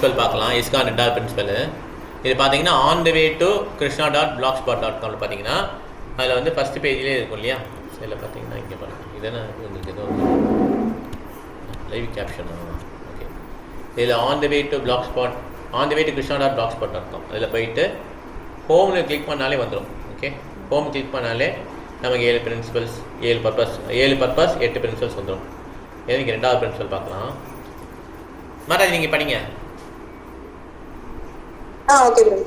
Principal பார்க்கலாம். ISKCON ரெண்டாவது principal இது பார்த்தீங்கன்னா on the way to Krishna dot blogspot dot காமில் பார்த்தீங்கன்னா அதில் வந்து ஃபஸ்ட் பேஜ்லேயே இருக்கும் இல்லையா? இதில் பார்த்தீங்கன்னா இங்கே பாருங்க. இதெல்லாம் உங்களுக்கு ஏதோ லைவ் கேப்ஷன் ஓகே இதில் on the way to blogspot on the way to Krishna dot blogspot dot com அதில் போயிட்டு ஹோமில் கிளிக் பண்ணாலே வந்துடும் ஓகே ஹோம் கிளிக் பண்ணாலே நமக்கு ஏழு பிரின்சிபல்ஸ் ஏழு பர்பஸ் ஏழு பர்பஸ் எட்டு பிரின்சிபல்ஸ் வந்துடும் எனக்கு ரெண்டாவது பிரின்சிபல் பார்க்கலாம். மகாராஜ் நீங்கள் படிங்க. Okay, bro.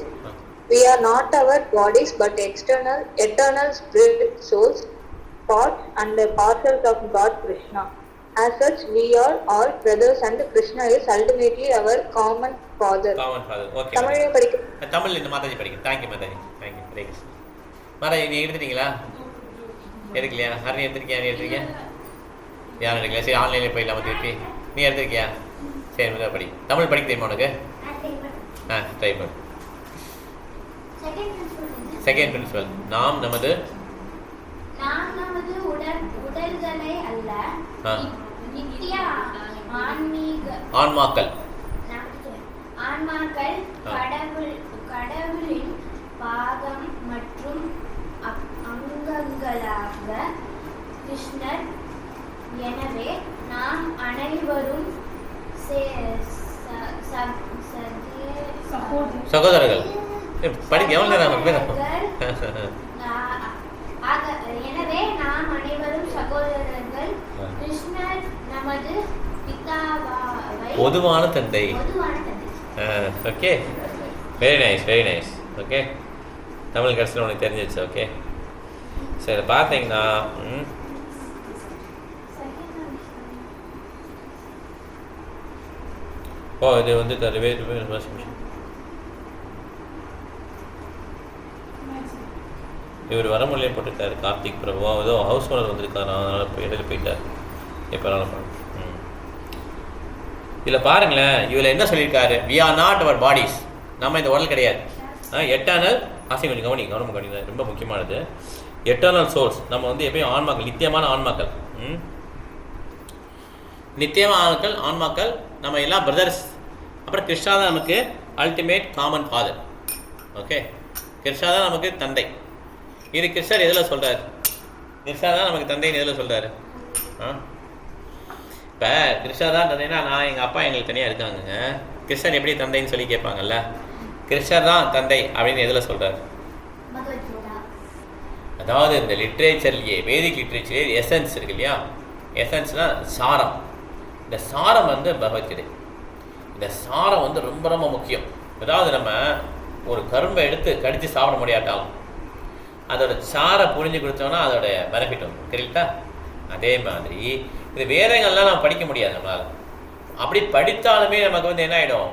We are not our bodies, but external, eternal spirit souls, parts and the parcels of God Krishna. As such, we are all brothers, and Krishna is ultimately our common father. Common father okay தமிழையும் படிக்க தமிழ் இந்த மாதாஜி படிங்க. Thank you Mataji thank you Hare Krishna Mataji நீ எடுத்துட்டீங்களா? எடுக்கலையா? ஹரணி எடுத்துருக்கியா? நீ எடுத்துருக்கியா? யாரும் எடுக்கலையா சரி ஆன்லைனில் போயிடலாம் திருப்பி நீ எடுத்துருக்கியா? சரி முதல்ல படி. தமிழ் படிக்க தெரியுமா உனக்கு? ஆ ட்ரை பண்ணு செகண்ட் பிரின்சிபல் நாம் நமது நாம் நமது உடல் உடல்களை அல்ல. நித்திய ஆன்மீக ஆன்மாக்கள் ஆன்மாக்கள். கடவுள் கடவுளின் பாகம் மற்றும் அங்கங்களாக கிருஷ்ணர் எனவே நாம் அனைவரும் சே- ச- ச- சகோதரர்கள். படிக்க எவ்வளோ நேரம் ஆக- எனவே நாம் அனைவரும் சகோதரர்கள் ஆ. கிருஷ்ணர் நமது பிதாவை பொதுவான தந்தை. Okay. Very nice very nice okay. Tamil கடைசியில் உனக்கு தெரிஞ்சிச்சு ஓகே. சரி பார்த்தீங்கன்னா ம், ஓ இது வந்து தருவே. இவர் வரமொழியில் போட்டிருக்காரு கார்த்திக் பிரபு. ஏதோ ஹவுஸ் ஓனர் வந்திருக்காரு. அதனால் போய் இடையில போயிட்டார். எப்போ ம். இதில் பாருங்களேன். இதில் என்ன சொல்லியிருக்காரு? We are not our bodies நம்ம இந்த உடல் கிடையாது. எட்டானல் ஆசை கொஞ்சம் கவனி கவனம் கவனிங்க. ரொம்ப முக்கியமானது. எட்டர்னல் சோர்ஸ் நம்ம வந்து எப்பயும் ஆன்மாக்கள் நித்தியமான ஆன்மாக்கள். ம். நித்தியமான ஆன்மாக்கள் ஆன்மாக்கள் நம்ம எல்லாம் பிரதர்ஸ் அப்புறம் கிருஷ்ணா தான் நமக்கு ultimate common father okay Krishna தான் நமக்கு தந்தை. இது கிருஷ்ணர் எதில் சொல்கிறார் கிருஷ்ணா தான் நமக்கு தந்தைன்னு எதில் சொல்கிறாரு ஆ? இப்போ கிருஷ்ணா தான் தந்தைன்னா நான் எங்கள் அப்பா எங்களுக்கு தனியாக இருக்காங்கங்க. கிருஷ்ணன் எப்படி தந்தைன்னு சொல்லி கேட்பாங்கல்ல? கிருஷ்ணர் தான் தந்தை அப்படின்னு எதில் சொல்கிறார் அதாவது இந்த லிட்ரேச்சர்லேயே வேதிக் லிட்ரேச்சர்லேயே எசன்ஸ் இருக்கு இல்லையா? எசன்ஸ்னால் சாரம். இந்த சாரம் வந்து பகவத்கீதை. இந்த சாரம் வந்து ரொம்ப ரொம்ப முக்கியம். அதாவது நம்ம ஒரு கரும்பை எடுத்து கடித்து சாப்பிட முடியாட்டாலும் அதோட சாரை புரிஞ்சு கொடுத்தோம்னா அதோட பெனிஃபிட் வரும். கரெக்டா அதே மாதிரி இது வேதங்கள்லாம் நம்ம படிக்க முடியாது நம்மளால். அப்படி படித்தாலுமே நமக்கு வந்து என்ன ஆகிடும்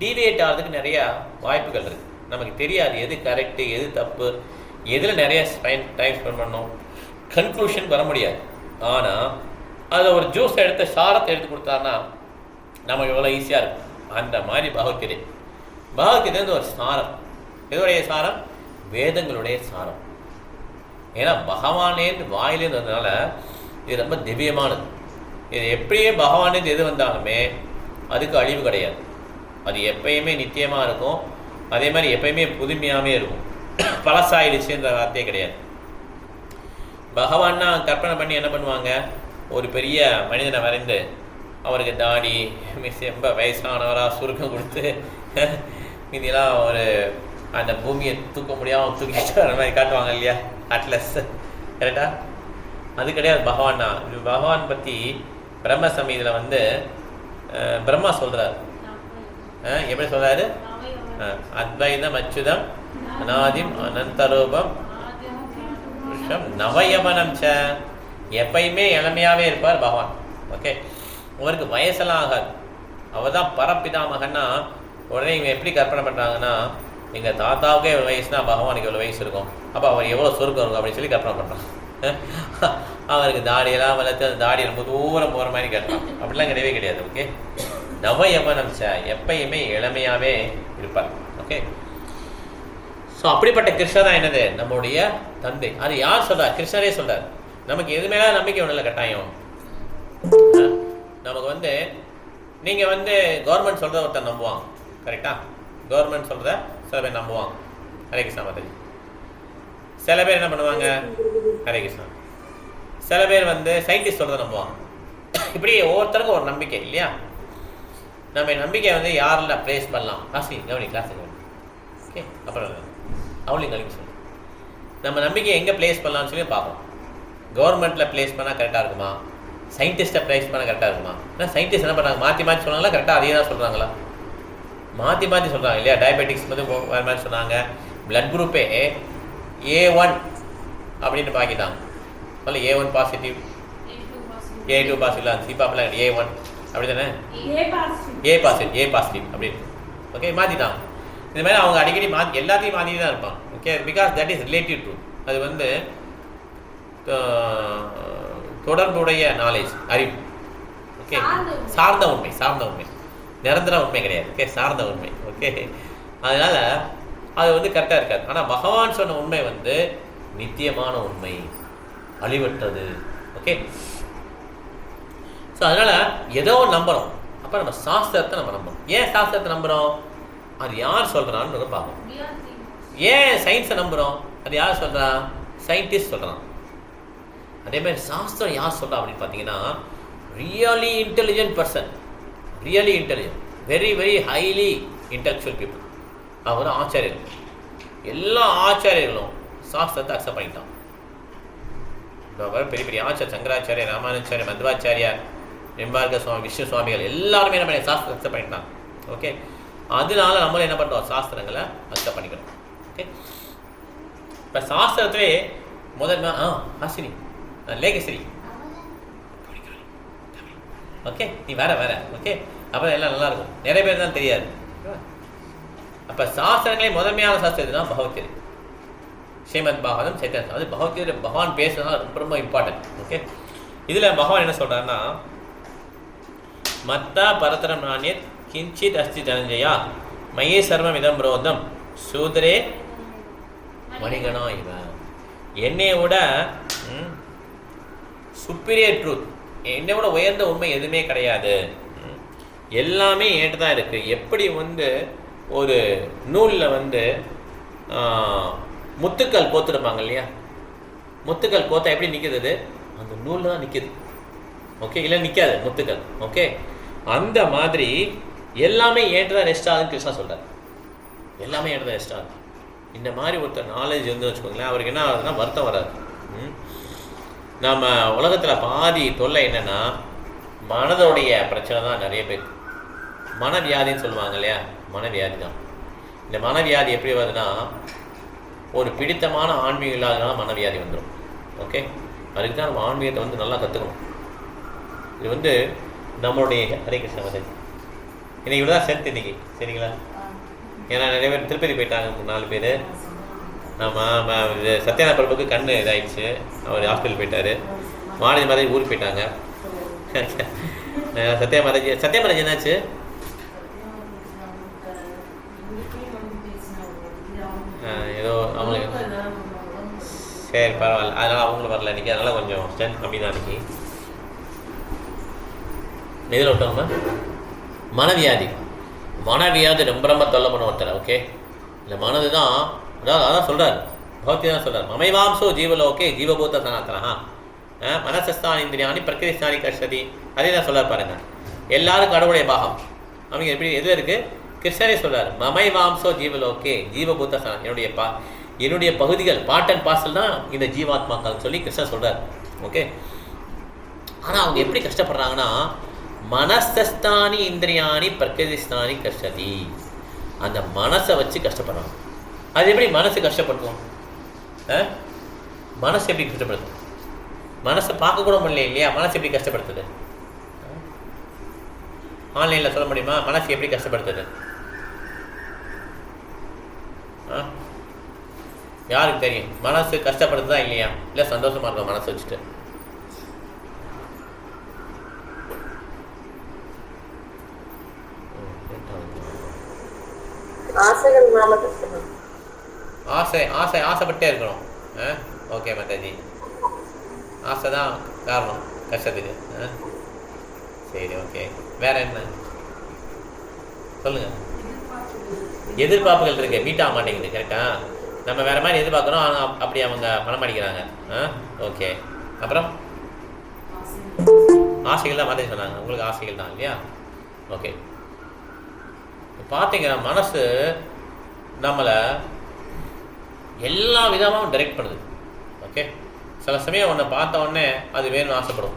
டீவியேட் ஆகிறதுக்கு நிறையா வாய்ப்புகள் இருக்குது நமக்கு தெரியாது எது கரெக்டு எது தப்பு எதில் நிறைய டைம் டைம் ஸ்பெண்ட் பண்ணணும். கன்க்ளூஷன் வர முடியாது. ஆனால் அதில் ஒரு ஜூஸ் எடுத்து சாரத்தை எடுத்து கொடுத்தாருன்னா நமக்கு எவ்வளோ ஈஸியாக இருக்கும். அந்த மாதிரி பகவத்கீதை பகவத்கீதை வந்து ஒரு சாரம். எதோடைய சாரம்? வேதங்களுடைய சாரம். ஏன்னா பகவானேன்னு வாயிலேருந்து வந்ததுனால இது ரொம்ப திவ்யமானது. இது எப்படியே பகவானேந்து எது வந்தாலுமே அதுக்கு அழிவு கிடையாது. அது எப்பயுமே நித்தியமாக இருக்கும். அதே மாதிரி எப்பயுமே புதுமையாகவே இருக்கும். பழசாயிடுச்சுன்ற வார்த்தையே கிடையாது. பகவான்னா கற்பனை பண்ணி என்ன பண்ணுவாங்க? ஒரு பெரிய மனிதனை வரைந்து அவருக்கு தாடி மிஸ் ரொம்ப வயசானவராக சுருக்கம் கொடுத்து இதெல்லாம் ஒரு அந்த பூமியை தூக்க முடியாமல் தூக்கிட்டு வர மாதிரி காட்டுவாங்க இல்லையா? அட்லஸ் கரெக்டா அது கிடையாது பகவான் தான். பகவான் பற்றி பிரம்ம சமயத்தில் வந்து பிரம்மா சொல்கிறார் எப்படி சொல்கிறாரு அத்வைதம் அச்சுதம் அநாதிம் அனந்தரூபம் புருஷம் நவயமனம் ச எப்பயுமே இளமையாகவே இருப்பார் பகவான். ஓகே அவருக்கு வயசெல்லாம் ஆகாது. அவர் தான் பரப்பிதாமகன்னா உடனே இவங்க எப்படி கற்பனை பண்ணுறாங்கன்னா எங்கள் தாத்தாவுக்கே இவ்வளோ வயசுனா பகவானுக்கு எவ்வளோ வயசு இருக்கும். அப்போ அவர் எவ்வளோ சொருக்கம் இருக்கும் அப்படின்னு சொல்லி கற்பனை பண்ணுறான் அவருக்கு தாடியெல்லாம் வளர்த்து அந்த தாடி ரொம்ப தூரம் போகிற மாதிரி கட்டணும். அப்படிலாம் கிடையவே கிடையாது ஓகே நவ நவயவனம் ச எப்பயுமே இளமையாகவே இருப்பார் ஓகே ஸோ அப்படிப்பட்ட கிருஷ்ணர் தான் என்னது? நம்மளுடைய தந்தை. அது யார் சொல்கிறார் கிருஷ்ணரே சொல்கிறார் நமக்கு எது மேலே நம்பிக்கை ஒன்றும் இல்லை கட்டாயம் நமக்கு வந்து நீங்கள் வந்து கவர்மெண்ட் சொல்கிறத ஒருத்தர் நம்புவான். கரெக்டாக கவர்மெண்ட் சொல்கிறத சில பேர் நம்புவாங்க ஹரே கிருஷ்ணா மாதாஜி. சில பேர் என்ன பண்ணுவாங்க? ஹரே கிருஷ்ணா. சில பேர் வந்து சயின்டிஸ்ட் சொல்கிறத நம்புவாங்க. இப்படி ஒவ்வொருத்தருக்கும் ஒரு நம்பிக்கை இல்லையா? நம்ம நம்பிக்கை வந்து யாரில் ப்ளேஸ் பண்ணலாம்? காசி கவனி கிளாஸ் ஓகே அப்புறம் அவளையும் கழிக்க சொல்லு. நம்ம நம்பிக்கை எங்கே ப்ளேஸ் பண்ணலாம்னு சொல்லி பார்ப்போம். கவர்மெண்ட்டில் ப்ளேஸ் பண்ணால் கரெக்டாக இருக்குமா? சயின்டிஸ்ட்டை ப்ளேஸ் பண்ணால் கரெக்டாக இருக்குமா? ஏன்னா சயின்டிஸ்ட் என்ன பண்ணுறாங்க மாற்றி மாற்றி சொன்னாங்களா கரெக்டாக அதே தான் சொல்கிறாங்களா மாற்றி மாற்றி சொல்கிறாங்க இல்லையா? டயபெட்டிக்ஸ் வந்து வேறு மாதிரி சொன்னாங்க. பிளட் குரூப்பே ஏ ஒன் அப்படின்னு பாக்கிட்டாங்க. அதில் A one positive A two positive அந்த சிபாப்லாம் ஏ ஒன் அப்படி தானே? ஏ பாசிட்டிவ் ஏ பாசிட்டிவ் அப்படின்னு. ஓகே மாற்றிட்டாங்க இது மாதிரி அவங்க அடிக்கடி மாற்றி எல்லாத்தையும் மாற்றி தான் இருப்பாங்க. Okay because that is relative to அது வந்து தொடர்புடைய நாலேஜ் அறிவு. ஓகே. சார்ந்த உண்மை சார்ந்த உண்மை. நிரந்தர உண்மை கிடையாது. ஓகே சார்ந்த உண்மை. ஓகே அதனால அது வந்து கரெக்டாக இருக்காது. ஆனால் பகவான் சொன்ன உண்மை வந்து நித்தியமான உண்மை. அழிவற்றது. ஓகே ஸோ அதனால் ஏதோ நம்புகிறோம் அப்போ நம்ம சாஸ்திரத்தை நம்ம நம்புறோம். ஏன் சாஸ்திரத்தை நம்புகிறோம் அது யார் சொல்கிறான்னு பார்ப்போம். ஏன் சயின்ஸை நம்புகிறோம் அது யார் சொல்கிறா சயின்டிஸ்ட் சொல்கிறான் அதே மாதிரி சாஸ்திரம் யார் சொல்கிறா அப்படின்னு பார்த்தீங்கன்னா really intelligent person really intelligent very very highly intellectual people our ஆச்சாரியர்கள் எல்லா ஆச்சாரியர்களும் சாஸ்திரத்தை அக்செப்ட் பண்ணிட்டான் பெரிய பெரிய ஆச்சார் சங்கராச்சாரிய ராமானுச்சாரிய மத்வாச்சாரியார் நிம்பார்க்க சுவாமி விஷ்ணு சுவாமிகள் எல்லாருமே என்ன பண்ணி சாஸ்திரம் அக்செப்ட் பண்ணிட்டாங்க. ஓகே அதனால நம்மளும் என்ன பண்ணுறோம் சாஸ்திரங்களை அக்செப்ட் பண்ணிக்கணும் ஓகே இப்போ சாஸ்திரத்திலே முதல் ஆ ஹாசினி லேகேஸ்வரி. ஓகே நீ வேற வேற. ஓகே அப்போ எல்லாம் நல்லா இருக்கும். நிறைய பேர் தான் தெரியாது. அப்போ சாஸ்திரங்களே முதன்மையான சாஸ்திரம் தான் பகவத்கீதை. ஸ்ரீமத் பாகவதம் சைத்தன் அது பகவத்கீதை பகவான் பேசுறதுனால ரொம்ப ரொம்ப இம்பார்ட்டன்ட் ஓகே இதில் பகவான் என்ன சொல்றாருன்னா மத்தா பரதரம் நானே கிஞ்சித் அஸ்தி தனஞ்சயா மயே சர்வம் இதம் புரோதம் சூதரே மணிகணா இவன் என்னைய விட சுப்பீரியர் ட்ரூத் என்னை விட உயர்ந்த உண்மை எதுவுமே கிடையாது. எல்லாமே என்கிட்ட தான் இருக்குது எப்படி வந்து ஒரு நூலில் வந்து முத்துக்கள் கோத்துருப்பாங்க இல்லையா? முத்துக்கள் கோத்தா எப்படி நிற்கிறது அந்த நூலில் தான் நிற்கிது ஓகே? இல்லை நிற்காது முத்துக்கள். ஓகே? அந்த மாதிரி எல்லாமே ஏன்ட்டு தான் ரெஸ்ட் ஆகுதுன்னு கிருஷ்ணா சொல்கிறார் எல்லாமே ஏன்ட்டு தான் ரெஸ்ட் ஆகுது. இந்த மாதிரி ஒருத்தர் நாலேஜ் வந்து வச்சுக்கோங்களேன் அவருக்கு என்ன ஆகுதுன்னா வருத்தம் வராது. ம்? நம்ம உலகத்தில் பாதி தொல்லை என்னென்னா மனதோடைய பிரச்சனை தான் நிறைய பேர். மனவியாதின்னு சொல்லுவாங்க இல்லையா? மனவியாதி தான். இந்த மனவியாதி எப்படி வருதுன்னா ஒரு பிடித்தமான ஆன்மீகம் இல்லாதனால மனவியாதி வந்துடும் ஓகே அதுக்கு தான் நம்ம ஆன்மீகத்தை வந்து நல்லா கற்றுக்கணும் இது வந்து நம்மளுடைய ஹரே கிருஷ்ண மதன் இன்னைக்கு இவ்வளோ தான் சேர்த்து இன்னைக்கு. சரிங்களா? ஏன்னா நிறைய பேர் திருப்பதி போயிட்டாங்க நாலு பேர். ஆமாம் இது சத்யநாத பிரபுக்கு கண் இதாயிடுச்சு. அவர் ஹாஸ்பிட்டல் போயிட்டாரு. மாநில மாதிரி ஊருக்கு போயிட்டாங்க. சத்யா மாதாஜி சத்யா மாதாஜி என்னாச்சு? ஏதோ அவங்களுக்கு சரி பரவாயில்ல. அதனால் அவங்களும் வரல இன்னைக்கு. அதனால் கொஞ்சம் ஸ்ட்ரென்த் கம்மி தான் இன்னைக்கு. எதில் விட்டோம்னா மனவியாதி. மனவியாதி ரொம்ப ரொம்ப தொல்லை பண்ண ஒருத்தர் ஓகே இந்த மனது தான் அதாவது அதான் சொல்கிறார் பகவதி தான் சொல்கிறார் மமைவாம்சோ ஜீவலோகே ஜீவபூத்த சனாத்தனா மனசஸ்தானி இந்திரியாணி பிரகிருஷ்டானி கஷ்டதி. அதே தான் சொல்றார் பாருங்க. எல்லாரும் கடவுளுடைய பாகம். அவங்க எப்படி எது இருக்குது கிருஷ்ணரே சொல்கிறார் மமை வாம்சோ ஜீவலோகே ஜீவபூத்த சனா என்னுடைய பா என்னுடைய பகுதிகள் பார்ட் அண்ட் பார்சல் தான் இந்த ஜீவாத்மாக்கள் சொல்லி கிருஷ்ணர் சொல்கிறார் ஓகே? ஆனால் அவங்க எப்படி கஷ்டப்படுறாங்கன்னா மனசஸ்தானி இந்திரியாணி பிரகிருதிஸ்தானி கஷ்டதி. அந்த மனசை வச்சு கஷ்டப்படுறாங்க. அது எப்படி மனசு கஷ்டப்படுத்துவோம் ஆ? மனசு எப்படி கஷ்டப்படுத்தும்? மனசை பார்க்க கூட முடியல இல்லையா? மனசு எப்படி கஷ்டப்படுத்துது? ஆன்லைனில் சொல்ல முடியுமா? மனசு எப்படி கஷ்டப்படுத்துது? ஆ? யாருக்கு தெரியும்? மனசு கஷ்டப்படுத்துதா இல்லையா? இல்லை சந்தோஷமா இருக்கும் மனசு வச்சுட்டு ஆசைகள் நாம கஷ்டப்படும் ஆசை ஆசை ஆசைப்பட்டே இருக்கணும். ஆ? ஓகே மாதாஜி. ஆசை தான் காரணம் கஷ்டத்துக்கு. ஆ? சரி ஓகே. வேற என்ன? சொல்லுங்கள் எதிர்பார்ப்புகள் இருக்கு. மீட் ஆக மாட்டேங்குது கரெக்டா நம்ம வேற மாதிரி எதிர்பார்க்குறோம். ஆனால் அப்படி அவங்க பணம் அடிக்கிறாங்க. ஆ? ஓகே. அப்புறம்? ஆசைகள் தான் மாதிரி சொன்னாங்க. உங்களுக்கு ஆசைகள் தான் இல்லையா? ஓகே. பார்த்தீங்கன்னா மனசு நம்மளை எல்லா விதமாகவும் டைரெக்ட் பண்ணுது. ஓகே சில சமயம் ஒன்றை பார்த்த உடனே அது வேணும்னு ஆசைப்படும்.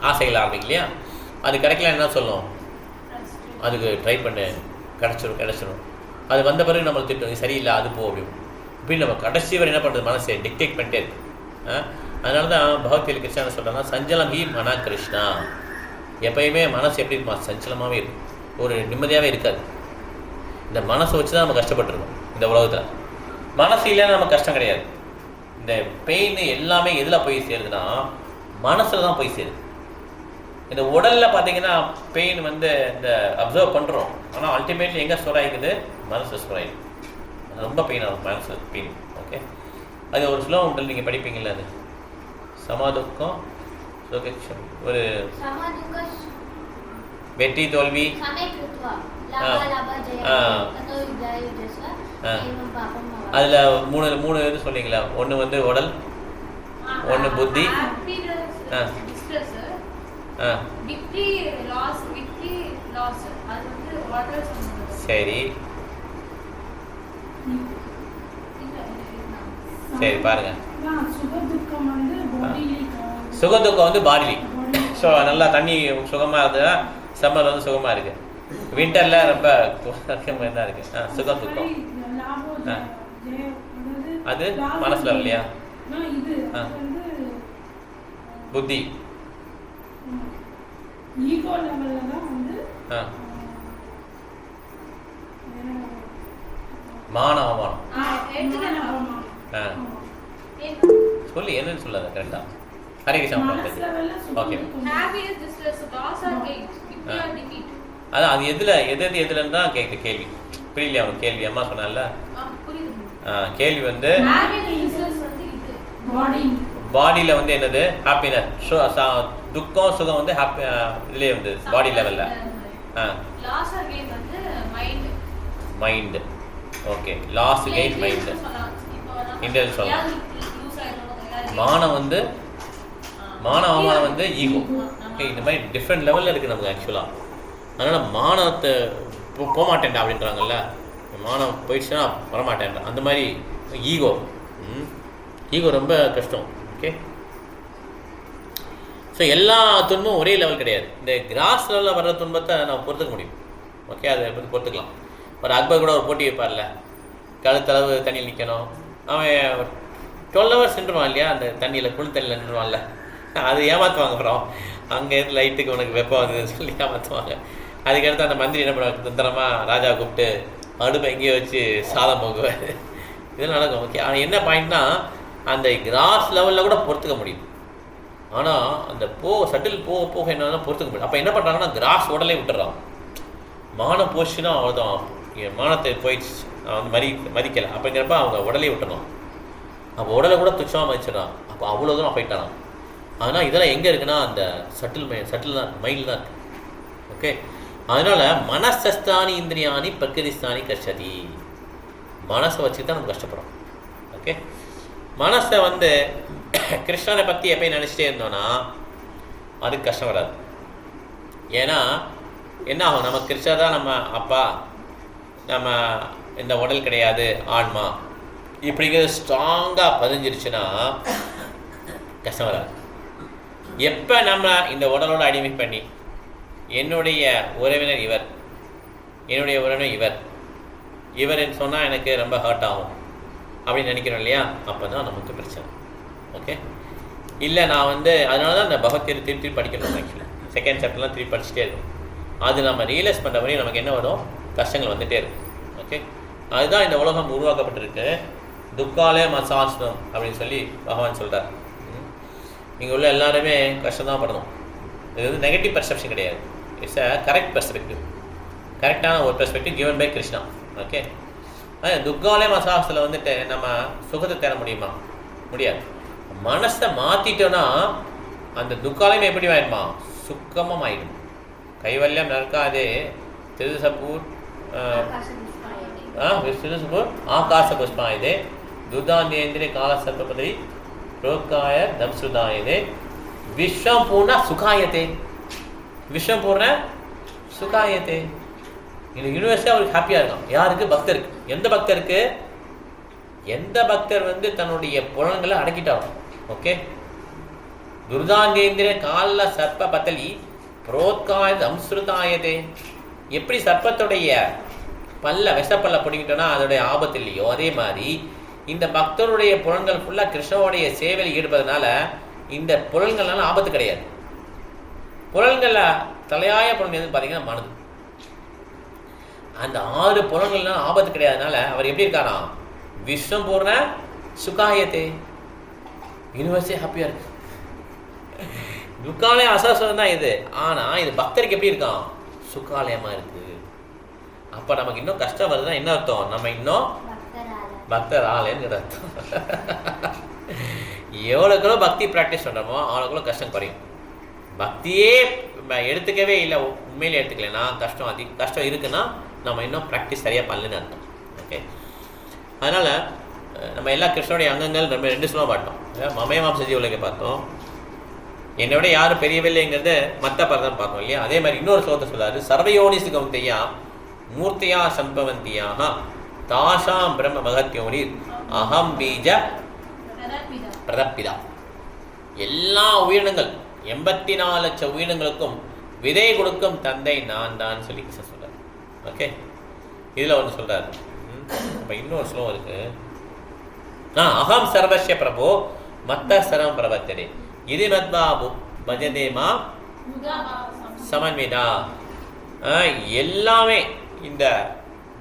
ஆசைகள் ஆரம்பிக்கும் இல்லையா? அது கிடைக்கல என்ன சொல்லும்? அதுக்கு ட்ரை பண்ணு. கிடச்சிடும் கிடச்சிடும் அது வந்த பிறகு நம்மளை திட்டம். சரியில்லை அது போ அப்படின்னு. இப்படின்னு நம்ம கடைசி வரை என்ன பண்ணுறது மனசை டிக்டேட் பண்ணிட்டே இருக்கு. ஆ? அதனால தான் பகவத்கீதை கிருஷ்ணா சொல்கிறாங்கன்னா சஞ்சலம் ஹி மனா கிருஷ்ணா. எப்பயுமே மனசு எப்படி இருக்குமா சஞ்சலமாகவே இருக்கும். ஒரு நிம்மதியாகவே இருக்காது. இந்த மனசை வச்சு தான் நம்ம கஷ்டப்பட்டுருக்கோம் இந்த உலகத்தில். மனசு இல்லைன்னா நமக்கு கஷ்டம் கிடையாது. இந்த பெயின் எல்லாமே எதில் போய் சேருதுன்னா மனசில் தான் போய் சேருது. இந்த உடலில் பார்த்தீங்கன்னா பெயின் வந்து இந்த அப்சர்வ் பண்ணுறோம் ஆனால் அல்டிமேட்லி எங்கே ஸ்டோர் ஆகிக்குது மனசு ஸ்டோர் ஆகிடுது ரொம்ப பெயின் ஆகும் மனசு பெயின் ஓகே அது ஒரு ஸ்லோ உண்டல் நீங்கள் படிப்பீங்கல்ல அது? சமாதுக்கம் சுகக்ஷம் ஒரு வெற்றி தோல்வி. ஆ. ஜெய ஆ. அதில் மூணு மூணு இது சொன்னீங்களா ஒன்று வந்து உடல் ஒண்ணு புத்தி. ஆ. ஆ. சரி. சரி பாருங்க. சுக துக்கம் வந்து பாடியிலே சுகதுக்கம் வந்து பாடிலி ஸோ நல்லா தண்ணி சுகமாக இருந்ததுன்னா சம்மர் வந்து சுகமாக இருக்குது வின்டரில் ரொம்ப கஷ்டமாக தான் இருக்குது ஆ சுகம் துக்கம் ஆ. அது மனசுல இல்லையா? புத்தி. ஈகோ லெவல்ல தான் வந்து ஆ. ஆ, வேற மான அவமானம். சொல்லி என்னன்னு சொல்லாத கரெக்டாக ஹரே கிருஷ்ணா அதான் அது எதில் எது எது எதுலன்னு தான் கேட்குற கேள்வி. புரியலையா அவனுக்கு கேள்வி? அம்மா சொன்னால. கேள்வி வந்து பாடியில் வந்து என்னது? ஹாப்பினஸ் துக்கம் சுகம் வந்து ஹாப்பி இதுலேயே வந்து பாடி லெவலில் ஆ. Mind okay lost gain mind Intelligence சொல்லலாம். மானம் வந்து மான அவமானம் வந்து ஈகோ ஓகே இந்த மாதிரி டிஃப்ரெண்ட் லெவலில் இருக்குது நமக்கு ஆக்சுவலாக அதனால் மானத்தை போ- போக மாட்டேன்டா அப்படின்றாங்கல்ல. மானம் போயிடுச்சுன்னா வரமாட்டேன் அந்த மாதிரி ஈகோ. ஈகோ ரொம்ப கஷ்டம். ஓகே? ஸோ எல்லா துன்பமும் ஒரே லெவல் கிடையாது. இந்த கிராஸ் லெவலில் வர்ற துன்பத்தை நம்ம பொறுத்துக்க முடியும். ஓகே? அதை வந்து பொறுத்துக்கலாம். ஒரு அக்பர் கூட ஒரு போட்டி வைப்பார்ல. கழுத்தளவு தண்ணியில் நிற்கணும் அவன் டுவெல் ஹவர்ஸ் நின்றுவான் இல்லையா? அந்த தண்ணியில் குளிர் தண்ணியில் நின்றுவான்ல. அது ஏமாற்றுவாங்க அப்புறம். அங்கே இருந்து லைட்டுக்கு உனக்கு வெப்பம் வந்ததுன்னு சொல்லி ஏமாற்றுவாங்க அதுக்கடுத்து அந்த மந்திரி என்ன பண்ணுவாங்க தந்திரமாக ராஜா கூப்பிட்டு அடுப்பை எங்கேயோ வச்சு சாதம் போக்குவார் இதெல்லாம் நடக்கும். ஓகே ஆனால் என்ன பாயிண்ட்னா அந்த கிராஸ் லெவலில் கூட பொறுத்துக்க முடியும். ஆனால் அந்த போ சட்டில் போக போக என்னன்னா பொறுத்துக்க முடியும். அப்போ என்ன பண்ணுறாங்கன்னா கிராஸ் உடலே விட்டுறான். மானம் போச்சுன்னா அவ்வளோதான் என் மானத்தை போயிடுச்சு. நான் வந்து மதி மதிக்கலை. அப்படிங்கிறப்ப அவங்க உடலே விட்டணும் அப்போ உடலை கூட துச்சமாக மதிச்சிடறான். அப்போ அவ்வளோ தூரம் போயிட்டான் ஆனால் இதெல்லாம் எங்கே இருக்குன்னா அந்த சட்டில் மை சட்டில் தான் மைண்டில் தான் இருக்குது ஓகே அதனால் மனசஸ்தானி இந்திரியானி பிரகிருதிஸ்தானி கஷ்டதி. மனசை வச்சு தான் நம்ம கஷ்டப்படுறோம். ஓகே? மனசை வந்து கிருஷ்ணனை பற்றி எப்பயும் நினச்சிட்டே இருந்தோன்னா அதுக்கு கஷ்டம் வராது. ஏன்னா என்ன ஆகும்? நம்ம கிருஷ்ணர் தான் நம்ம அப்பா. நம்ம இந்த உடல் கிடையாது ஆன்மா. இப்படிங்கிறது ஸ்ட்ராங்காக பதிஞ்சிருச்சுன்னா கஷ்டம் வராது. எப்போ நம்ம இந்த உடலோட அடிமை பண்ணி என்னுடைய உறவினர் இவர். என்னுடைய உறவினர் இவர். இவர்னு சொன்னால் எனக்கு ரொம்ப ஹர்ட் ஆகும். அப்படின்னு நினைக்கிறோம் இல்லையா? அப்போ தான் நமக்கு பிரச்சனை. ஓகே இல்லை நான் வந்து அதனால தான் இந்த பகவத்கீதை திருப்பி திருப்பி படிக்கணும் ஆக்சுவலி செகண்ட் சாப்டர்லாம் திருப்பி படிச்சுட்டே இருக்கும். அது நம்ம ரியலைஸ் பண்ணுற வரையும் நமக்கு என்ன வரும்? கஷ்டங்கள் வந்துகிட்டே இருக்கும். ஓகே அதுதான் இந்த உலகம் உருவாக்கப்பட்டிருக்கு. துக்காலே மசாஸ்னம் அப்படின்னு சொல்லி பகவான் சொல்கிறார் இங்கே உள்ள எல்லாருமே கஷ்டம் தான் படணும். இது வந்து நெகட்டிவ் பர்செப்ஷன் கிடையாது. இட்ஸ் அ கரெக்ட் பெர்ஸ்பெக்டிவ் கரெக்டான ஒரு perspective given by Krishna okay துர்காலய மசாசத்தில் வந்துட்டு நம்ம சுகத்தை தேட முடியுமா? முடியாது. மனசை மாற்றிட்டோன்னா அந்த துக்காலயம் எப்படி ஆயிடுமா? சுக்கமாக ஆயிடும் கைவல்யம் நற்காதே திருசப்பூர் திருசப்பூர் ஆகாச புஷ்பம் இது துதாந்தேந்திரி காலசர்பதி ரோக்காய தம்சுதாயதே விஸ்வம் பூனா சுகாயத்தே. விஷம் பூர்ண சுகாயத்தே. இந்த யூனிவர்ஸே அவருக்கு ஹாப்பியாக இருக்கும் யாருக்கு? பக்தருக்கு. எந்த பக்தருக்கு? எந்த பக்தர் வந்து தன்னுடைய புலன்களை அடக்கிட்டாரோ. ஓகே? துர்தாங்கேந்திர கால சர்ப்ப பத்தலி புரோத்காய அம்சுருதாயதே எப்படி சர்ப்பத்துடைய பல்ல விஷப்பல்ல பிடிக்கிட்டோன்னா அதோடைய ஆபத்து இல்லையோ அதே மாதிரி இந்த பக்தருடைய புலன்கள் ஃபுல்லாக கிருஷ்ணனுடைய சேவையில் ஈடுபடுறதுனால இந்த புலன்கள்னால ஆபத்து கிடையாது. புலன்களில் தலையாய புலன் எதுன்னு பார்த்தீங்கன்னா மனது. அந்த ஆறு புலன்கள்லாம் ஆபத்து கிடையாதனால அவர் எப்படி இருக்காராம் விஸ்வம் பூர்ண சுகாயத்தே. யூனிவர்ஸே ஹாப்பியாக இருக்கு. துக்காலயம் அசாசுரம் தான் இது. ஆனால் இது பக்தருக்கு எப்படி இருக்கான்? சுக்காலயமாக இருக்கு. அப்போ நமக்கு இன்னும் கஷ்டம் வருதுன்னா என்ன அர்த்தம்? நம்ம இன்னும் பக்தர் ஆலயங்கிற அர்த்தம். எவ்வளோக்குள்ள பக்தி ப்ராக்டிஸ் பண்ணுறோமோ அவ்வளோக்குள்ள கஷ்டம் குறையும். பக்தியே எடுத்துக்கவே இல்லை. உண்மையிலே எடுத்துக்கலைன்னா கஷ்டம் அதி கஷ்டம் இருக்குன்னா நம்ம இன்னும் ப்ராக்டிஸ் சரியாக பண்ணலன்னு அர்த்தம். ஓகே அதனால் நம்ம எல்லா கிருஷ்ணனுடைய அங்கங்கள் நம்ம ரெண்டு சொல்ல மாட்டோம் மமய மாம்ச ஜீவலகை பார்த்தோம். என்னை விட யாரும் பெரியவில்லைங்கிறது மத்த பரதம் பார்த்தோம் இல்லையா? அதே மாதிரி இன்னொரு ஸ்லோகத்தை சொல்றாரு சர்வயோனிசு கௌந்தையா மூர்த்தியா சம்பவந்தியாக தாஷாம் பிரம்ம மகத்யோனி அகம் பீஜ பிரதப்பிதா எல்லா உயிரினங்கள் எண்பத்தி நாலு லட்சம் உயிரினங்களுக்கும் விதை கொடுக்கும் தந்தை நான் தான் சொல்லி கிருஷ்ணன் சொல்றாரு. ஓகே இதில் ஒன்று சொல்றாரு. இப்போ இன்னொரு ஸ்லோகம் இருக்கு. ஆ அகம் சர்வஸ்ய பிரபு மத்த சரம் பிரபத்தரே இது மத்பாபு பஜதே மா சமன்விதா. ஆ, எல்லாமே இந்த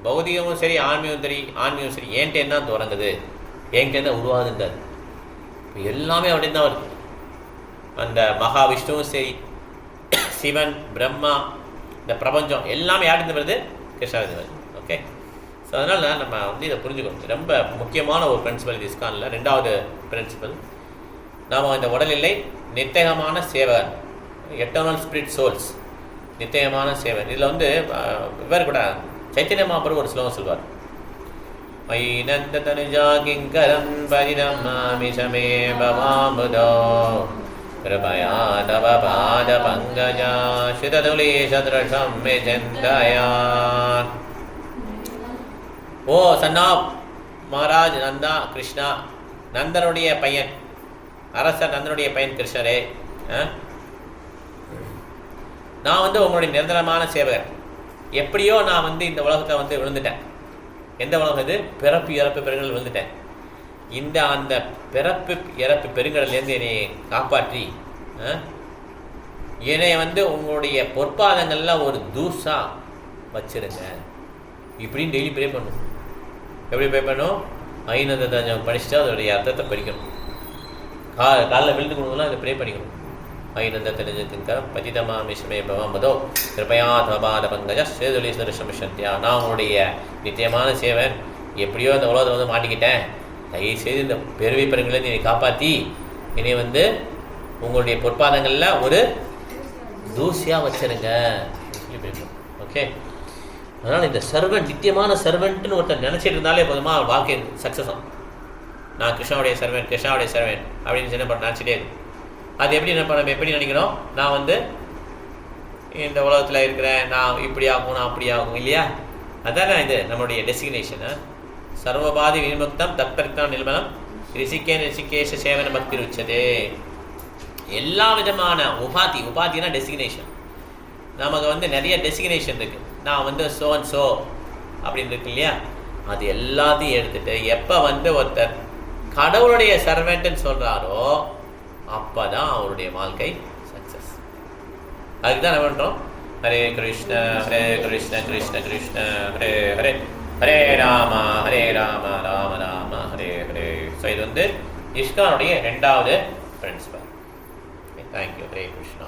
பௌதிகமும் சரி ஆன்மீகம் சரி ஆன்மீகம் சரி ஏன்ட்டேன்னு தான் தொடங்குது என்கிட்ட தான் உருவாகுதுன்றார். எல்லாமே அப்படின்னு தான் வருது அந்த மகாவிஷ்ணுவும் சரி சிவன் பிரம்மா இந்த பிரபஞ்சம் எல்லாமே யார்கிட்ட வருது? கிருஷ்ணாவிருந்து வருது. ஓகே ஸோ அதனால் நம்ம வந்து இதை புரிஞ்சுக்கணும். ரொம்ப முக்கியமான ஒரு பிரின்சிபல் இது இஸ்கானில் ரெண்டாவது பிரின்சிபல் நாம் இந்த உடல் இல்லை நித்தயமான சேவகன். எட்டர்னல் ஸ்பிரிட் சோல்ஸ் நித்தயமான சேவன் இதில் வந்து இவர் கூட சைத்தன்ய மாபுரம் ஒரு ஸ்லோகம் சொல்வார் மைனந்த தனுஜா கிங்கரம் பரிணமாமி சமே பவாமுதோ கிருபயா தவ பாத பங்கஜா சுததுளி சதுரஷம் மே ஓ சன்னா மகாராஜ் நந்தா கிருஷ்ணா நந்தனுடைய பையன் அரசர் நந்தனுடைய பையன் கிருஷ்ணரே ஆ? நான் வந்து உங்களுடைய நிரந்தரமான சேவகர். எப்படியோ நான் வந்து இந்த உலகத்தை வந்து விழுந்துட்டேன். எந்த உலகம் இது? பிறப்பு இறப்பு பிறகு விழுந்துட்டேன். இந்த அந்த பிறப்பு இறப்பு பெருங்கடலேருந்து என்னை காப்பாற்றி ஆ? என்னை வந்து உங்களுடைய பொற்பாதங்கள்ல ஒரு தூசா வச்சிருங்க. இப்படின்னு டெய்லி ப்ரே பண்ணும். எப்படி ப்ரே பண்ணும்? ஐநூறு தஞ்சம் படிச்சுட்டு அதோடைய அர்த்தத்தை படிக்கணும். கா காலில் விழுந்து கொடுக்கலாம் அதை ப்ரே பண்ணிக்கணும். ஐநந்த தெரிஞ்சுக்க பதிதமா மிஷ்மே பவமதோ கிருபயா தபாத பங்கஜ சேதுலீஸ்வர சமிஷந்தியா நான் உங்களுடைய நித்தியமான சேவன். எப்படியோ இந்த உலகத்தில் வந்து மாட்டிக்கிட்டேன். தயவுசெய்து இந்த பேரவை பெருங்களை என்னை காப்பாற்றி என்னை வந்து உங்களுடைய பொற்பாதங்களில் ஒரு தூசியாக வச்சிருங்க. ஓகே? அதனால் இந்த சர்வன் நித்தியமான சர்வன்ட்னு ஒருத்தர் நினச்சிட்டு இருந்தாலே போதுமா அவன் வாழ்க்கை சக்ஸஸ் ஆகும் நான் கிருஷ்ணாவுடைய சர்வன் கிருஷ்ணாவுடைய சர்வன் அப்படின்னு என்ன பண்ண நினச்சிட்டே இருக்கும். அது எப்படி என்ன பண்ண எப்படி நினைக்கிறோம்? நான் வந்து இந்த உலகத்தில் இருக்கிறேன் நான் இப்படி ஆகும் நான் அப்படி ஆகும் இல்லையா? அதானே இது நம்மளுடைய டெசிக்னேஷனு சர்வபாதி விமுக்தம் தத்தர்த்தான் நிர்மலம். ரிஷிகே ரிஷிகேஷ சேவன பக்தி ருச்சதே. எல்லா விதமான உபாதி உபாதினா டெசிக்னேஷன் நமக்கு வந்து நிறைய டெசிக்னேஷன் இருக்குது நான் வந்து சோ அண்ட் சோ அப்படின்னு இருக்கு இல்லையா? அது எல்லாத்தையும் எடுத்துட்டு எப்போ வந்து ஒருத்தர் கடவுளுடைய சர்வெண்ட்டுன்னு சொல்கிறாரோ அப்போ தான் அவருடைய வாழ்க்கை சக்ஸஸ் அதுக்கு தான் என்ன பண்ணுறோம் ஹரே கிருஷ்ண ஹரே கிருஷ்ண கிருஷ்ண கிருஷ்ண ஹரே ஹரே. ஹரே ராம ஹரே ராம ராம ராம ஹரே ஹரே. ஸோ இது வந்து இஸ்கானுடைய ரெண்டாவது பிரின்சிபல் தேங்க்யூ ஹரே கிருஷ்ணா